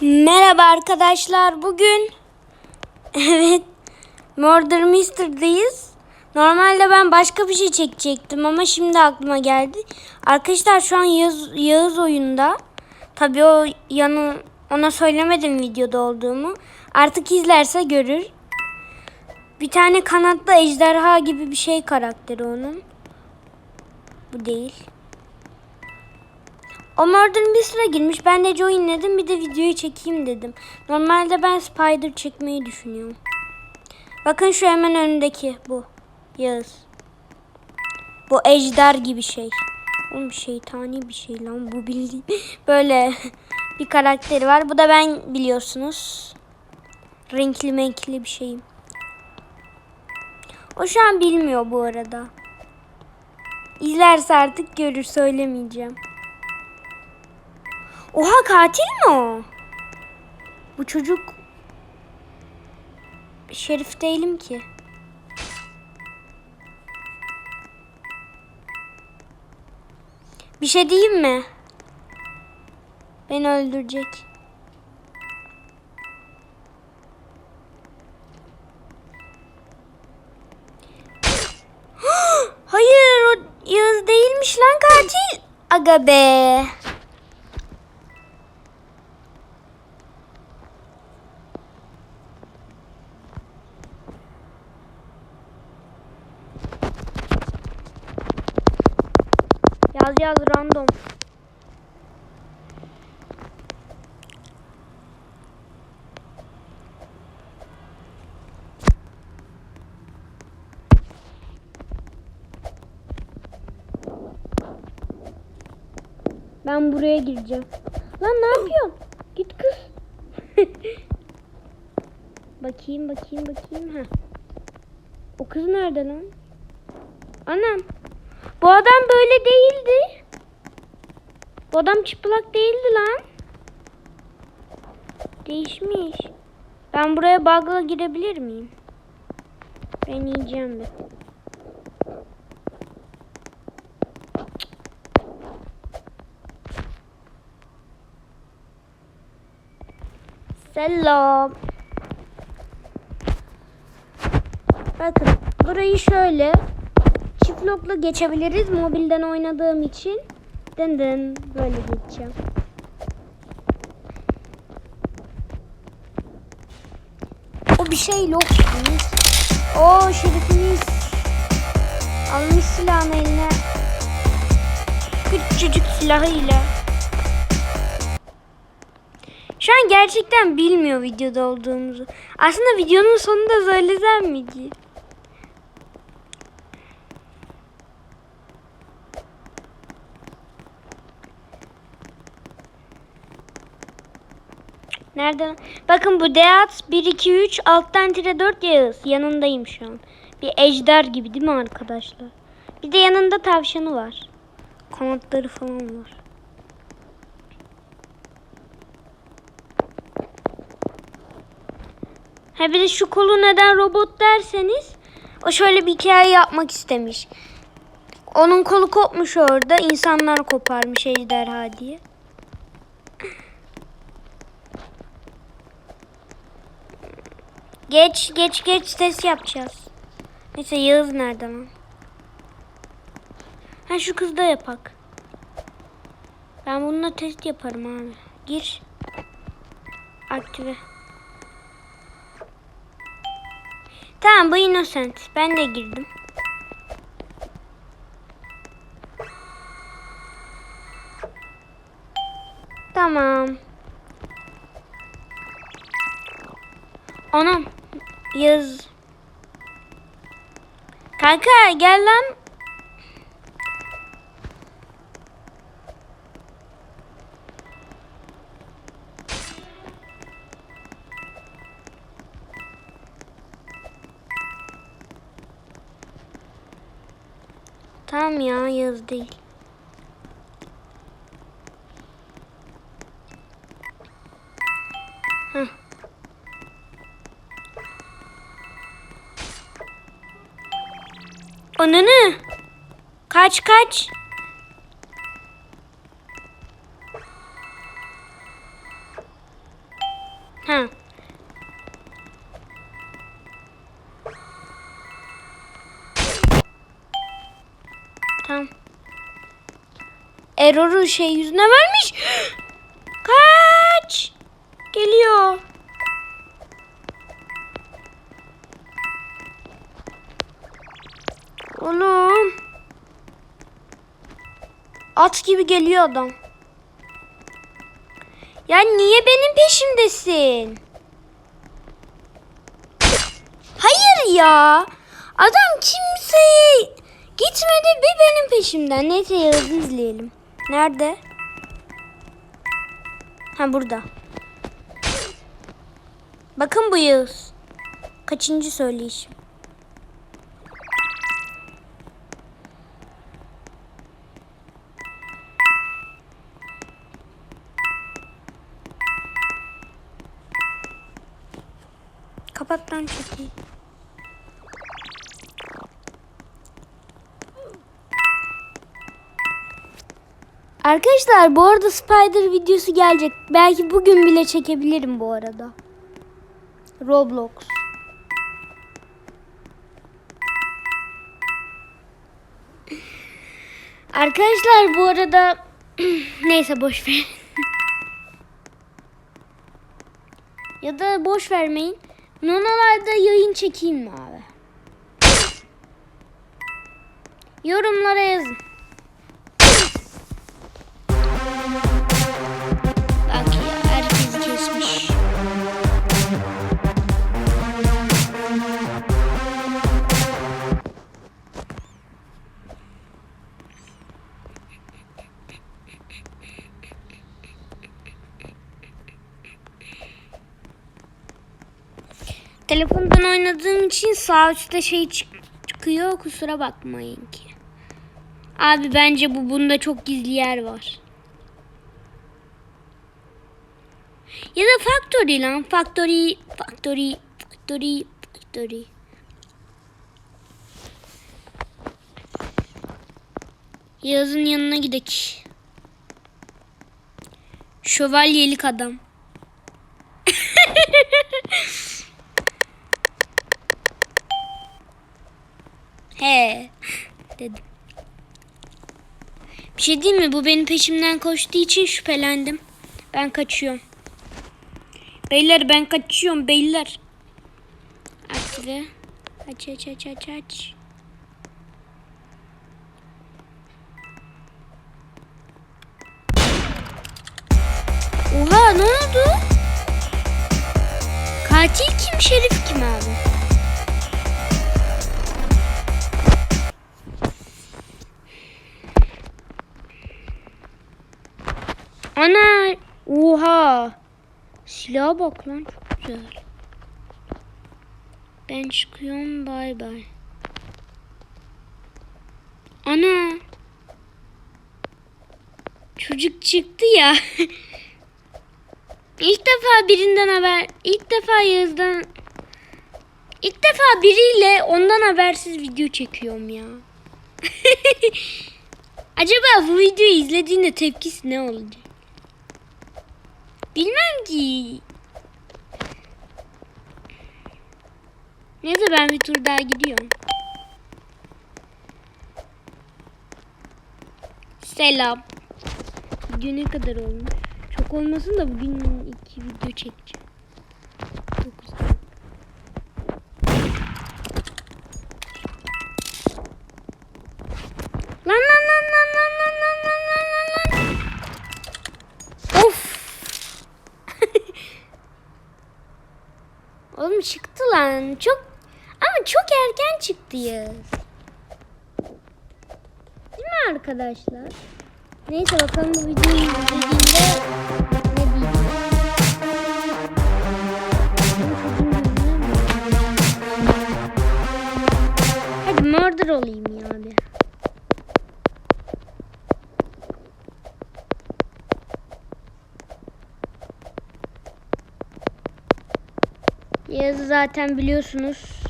Merhaba arkadaşlar. Bugün evet Murder Mystery'deyiz. Normalde ben başka bir şey çekecektim ama şimdi aklıma geldi. Arkadaşlar şu an Yağız, Yağız oyunda. Tabii o yanı ona söylemedim videoda olduğumu. Artık izlerse görür. Bir tane kanatlı ejderha gibi bir şey karakteri onun. Bu değil. O Murder Mystery'e girmiş. Ben de joinledim. Bir de videoyu çekeyim dedim. Normalde ben Spider çekmeyi düşünüyorum. Bakın şu hemen önündeki bu. Yağız. Bu ejder gibi şey. Oğlum şeytani bir şey lan bu bildiğin. Böyle bir karakteri var. Bu da ben biliyorsunuz. Renkli menkli bir şeyim. O şu an bilmiyor bu arada. İzlerse artık görür söylemeyeceğim. Oha katil mi o? Bu çocuk Şerif değilim ki. Bir şey diyeyim mi? Beni öldürecek. Hayır o Yağız değilmiş lan katil. Aga be. Yaz random. Ben buraya gireceğim. Lan ne yapıyorsun? Git kız. bakayım bakayım bakayım. ha. O kız nerede lan? Anam. Bu adam böyle değildi. Bu adam çıplak değildi lan. Değişmiş. Ben buraya bug'la girebilir miyim? Ben yiyeceğim bir. Selam. Bakın burayı şöyle çift lock'la geçebiliriz mobilden oynadığım için. Dın dın böyle geçeceğim. O bir şey lock. O şerifimiz almış silahını eline. Küçücük silahıyla. Şu an gerçekten bilmiyor videoda olduğumuzu. Aslında videonun sonunda söylesem mi ki? Nerede? Bakın bu Deat 1 2 3 alttan tire 4 Yağız. Yanındayım şu an. Bir ejder gibi değil mi arkadaşlar? Bir de yanında tavşanı var. Kanatları falan var. Ha bir de şu kolu neden robot derseniz o şöyle bir hikaye yapmak istemiş. Onun kolu kopmuş orada. insanlar koparmış ejderha diye. Geç geç geç test yapacağız. Neyse Yağız nerede lan? Ha şu kızda yapak. Ben bununla test yaparım abi. Gir. Aktive. Tamam bu innocent. Ben de girdim. Tamam. Anam. Yaz. Kanka gel lan. Tamam ya yaz değil. Heh. Ananı. Kaç kaç. Ha. Tamam. Error'u şey yüzüne vermiş. Kaç. Geliyor. At gibi geliyor adam. Ya niye benim peşimdesin? Hayır ya. Adam kimseye gitmedi bir benim peşimden. Neyse Yağız'ı izleyelim. Nerede? Ha burada. Bakın bu Yağız. Kaçıncı söyleyişim? Kapat lan çekiyi. Arkadaşlar bu arada Spider videosu gelecek. Belki bugün bile çekebilirim bu arada. Roblox. Arkadaşlar bu arada neyse boş ver. ya da boş vermeyin. Nonalarda yayın çekeyim mi abi? Yorumlara yazın. Oynadığım için sağ üstte şey çık- çıkıyor. Kusura bakmayın ki. Abi bence bu bunda çok gizli yer var. Ya da Factory lan. Factory, Factory, Factory, Factory. Yazın yanına gidek. Şövalyelik adam. He dedim. Bir şey değil mi? Bu benim peşimden koştuğu için şüphelendim. Ben kaçıyorum. Beyler ben kaçıyorum beyler. Aktive. Aç aç aç aç aç. Oha ne oldu? Katil kim şerif kim abi? Silaha bak lan çok güzel. Ben çıkıyorum bay bay. Ana! Çocuk çıktı ya. İlk defa birinden haber, ilk defa Yağız'dan, ilk defa biriyle ondan habersiz video çekiyorum ya. Acaba bu videoyu izlediğinde tepkisi ne olacak? Bilmem ki. Neyse ben bir tur daha gidiyorum. Selam. Video ne kadar olmuş? Çok olmasın da bugün iki video çekeceğim. Lan. Çok ama çok erken çıktı ya. Değil mi arkadaşlar? Neyse bakalım bu videoyu izlediğinde ne diyecek. Hadi murder olayım ya abi. Yazı zaten biliyorsunuz.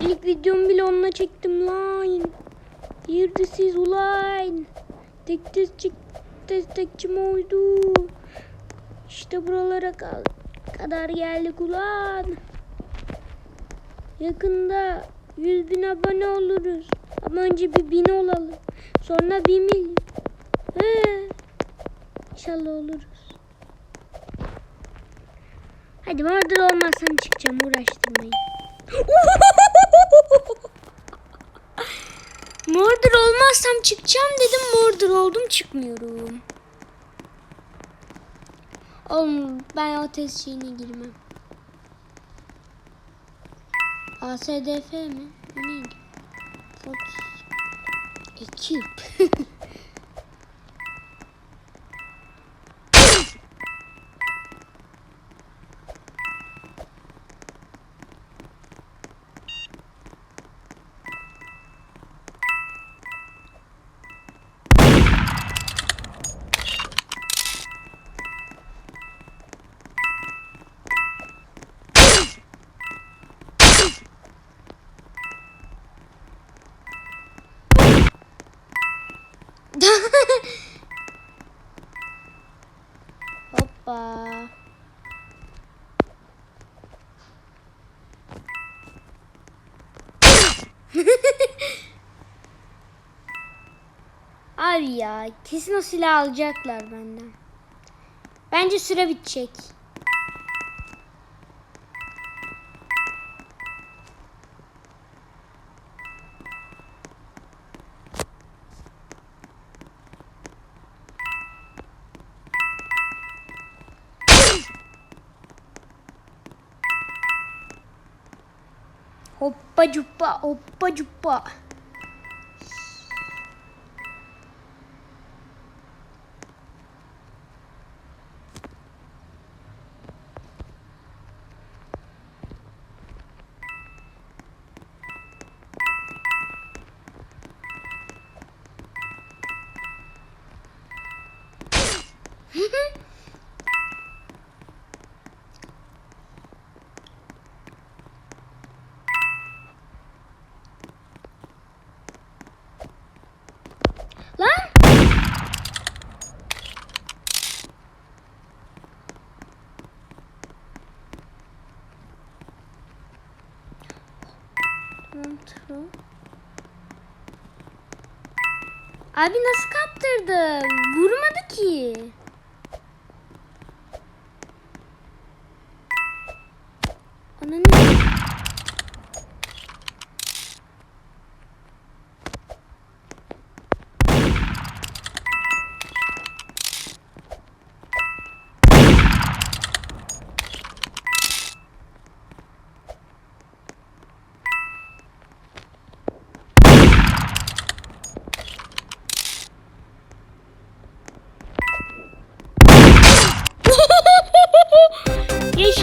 İlk videomu bile onunla çektim lan. Neredesiz ulan? Tek tek çek tek tekçim oydu. İşte buralara kadar geldik ulan. Yakında 100 bin abone oluruz. Ama önce bir bin olalım. Sonra bir milyon. He. İnşallah oluruz. Hadi murder olmazsam çıkacağım uğraştırmayın. murder olmazsam çıkacağım dedim murder oldum çıkmıyorum. Oğlum ben o test şeyine girmem. ASDF mi? Neydi? Fox. Ekip. Hoppa. Abi ya kesin o silahı alacaklar benden. Bence süre bitecek. Hoppa cuppa hoppa cuppa. Lan! Abi nasıl kaptırdım? Vurmadı ki. Ananı.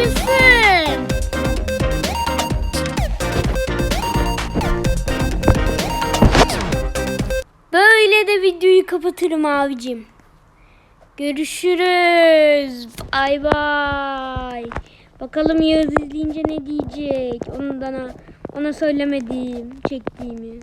Yaşasın. Böyle de videoyu kapatırım abicim. Görüşürüz. Bay bay. Bakalım Yağız izleyince ne diyecek. Ondan ona söylemedim çektiğimi.